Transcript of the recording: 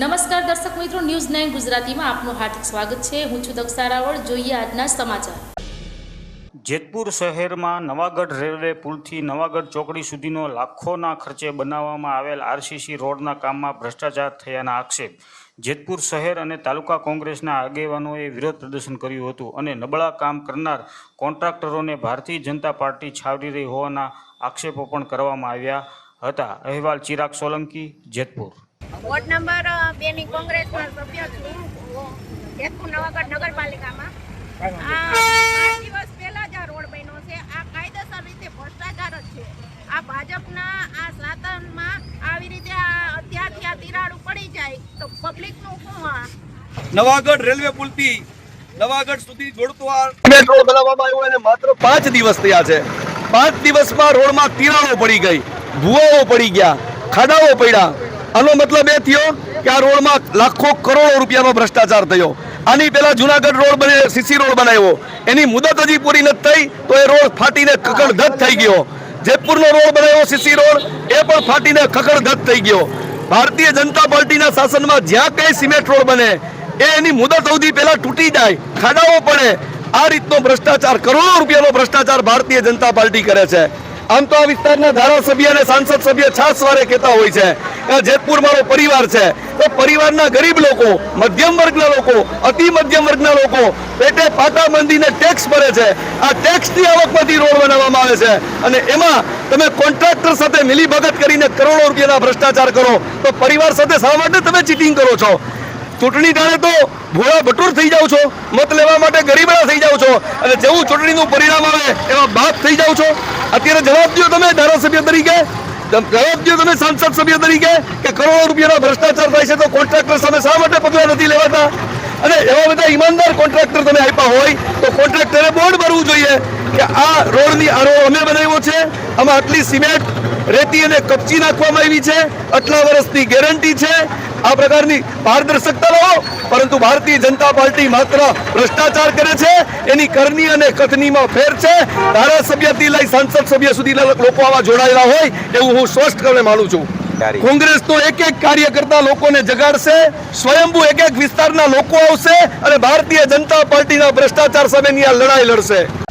નમસ્કાર દર્શક મિત્રો, ન્યૂઝ નાઇન ગુજરાતીમાં આપનું હાર્દિક સ્વાગત છે. હું છું દક્ષા રાવળ જોઈએ આજના સમાચાર. જેતપુર શહેરમાં નવાગઢ રેલવે પુલથી નવાગઢ ચોકડી સુધીનો લાખોના ખર્ચે બનાવવામાં આવેલ આરસીસી રોડના કામમાં ભ્રષ્ટાચાર થયાના આક્ષેપ. જેતપુર શહેર અને તાલુકા કોંગ્રેસના આગેવાનોએ વિરોધ પ્રદર્શન કર્યું હતું અને નબળા કામ કરનાર કોન્ટ્રાક્ટરોને ભારતીય જનતા પાર્ટી છાવરી રહી હોવાના આક્ષેપો પણ કરવામાં આવ્યા હતા. અહેવાલ ચિરાગ સોલંકી, જેતપુર. વોર્ડ નંબર બે ની કોંગ્રેસના સભ્ય છું જેતપુર નવાગઢ નગરપાલિકામાં. આ દિવસ પહેલા જ આ રોડ બન્યો છે. આ કાયદેસર રીતે ભ્રષ્ટાચાર જ છે. આ ભાજપના આ શાસનમાં આવી રીતે આ અત્યારથી આ તિરાડ પડી જાય તો પબ્લિકનું શું આ નવાગઢ રેલવે પુલથી નવાગઢ સુધી જોડતો આ રોડ બનાવવામાં આવ્યો અને માત્ર પાંચ દિવસ થયા છે. પાંચ દિવસમાં રોડમાં તિરાડો પડી ગઈ. ભૂવાઓ પડી ગયા ખાડાઓ પડ્યા. આનો મતલબ એ થયો કે આ રોડમાં લાખો કરોડો રૂપિયાનો ભ્રષ્ટાચાર થયો. આની પહેલાં જુનાગઢ રોડ બને સીસી રોડ બનાવ્યો. એની મુદત હજી પૂરી નથી થઈ, તો એ રોડ ફાટીને કકડધત થઈ ગયો. જેતપુરનો રોડ બનાવ્યો સીસી રોડ, એ પણ ફાટીને ખખડધજ થઈ ગયો. ભારતીય જનતા પાર્ટીના શાસનમાં જ્યાં કઈ સિમેન્ટ રોડ બને, એ એની મુદત અવધિ પહેલા તૂટી જાય, ખાડાઓ પડે. આ રીતનો ભ્રષ્ટાચાર કરોડો રૂપિયાનો ભ્રષ્ટાચાર ભારતીય જનતા પાર્ટી કરે છે. આમ તો આ વિસ્તારના ધારાસભ્ય અને સાંસદ સભ્ય છાસવારે કહેતા હોય છે જેતપુર મારો પરિવાર છે. તો પરિવારના ગરીબ લોકો, મધ્યમ વર્ગના લોકો, અતિ મધ્યમ વર્ગના લોકો પેટે પાટા બંધીને ટેક્સ ભરે છે. આ ટેક્સની આવકમાંથી રોડ બનાવવામાં આવે છે. અને એમાં તમે કોન્ટ્રાક્ટર સાથે મિલીભગત કરીને કરોડો રૂપિયાના ભ્રષ્ટાચાર કરો. તો પરિવાર સાથે શા માટે તમે ચીટિંગ કરો છો? ચૂંટણી ટાણે તો ભોળા ભટુર થઈ જાવ છો. મત લેવા માટે ગરીબડા અને જેવું ચૂંટણીનું પરિણામ આવે એવા બાપ થઈ જાવ છો. અત્યારે જવાબ દો તમે, ધારાસભ્ય તરીકે. જવાબ દો તમે, સાંસદ સભ્ય તરીકે, કે કરોડો રૂપિયાનો ભ્રષ્ટાચાર થાય છે તો કોન્ટ્રાક્ટર સામે શા માટે પગલાં નથી લેવાતા? અને એવા બધા ઈમાનદાર કોન્ટ્રાક્ટર તમે આપ્યા હોય, તો કોન્ટ્રાક્ટરે બોર્ડ ભરવું જોઈએ કે આ રોડની આ રોડ અમે બનાવ્યો છે આમાં આટલી સિમેન્ટ રેતી અને કપચી નાખવામાં આવી છે. આટલા વર્ષની ગેરંટી છે. આ પ્રકારની પારદર્શકતા લાવો. પરંતુ ભારતીય જનતા પાર્ટી માત્ર ભ્રષ્ટાચાર કરે છે. એની કરની અને કથનીમાં ફેર છે. ધારાસભ્યથી લઈ સાંસદ સભ્ય સુધીના લોકો આવા જોડાયેલા હોય એવું હું સ્પષ્ટપણે માનું છું. કોંગ્રેસ તો એક એક કાર્યકર્તા લોકોને જગાડશે. સ્વયંભૂ એક એક વિસ્તારના લોકો આવશે અને ભારતીય જનતા પાર્ટીના ભ્રષ્ટાચાર સામેની આ લડાઈ લડશે.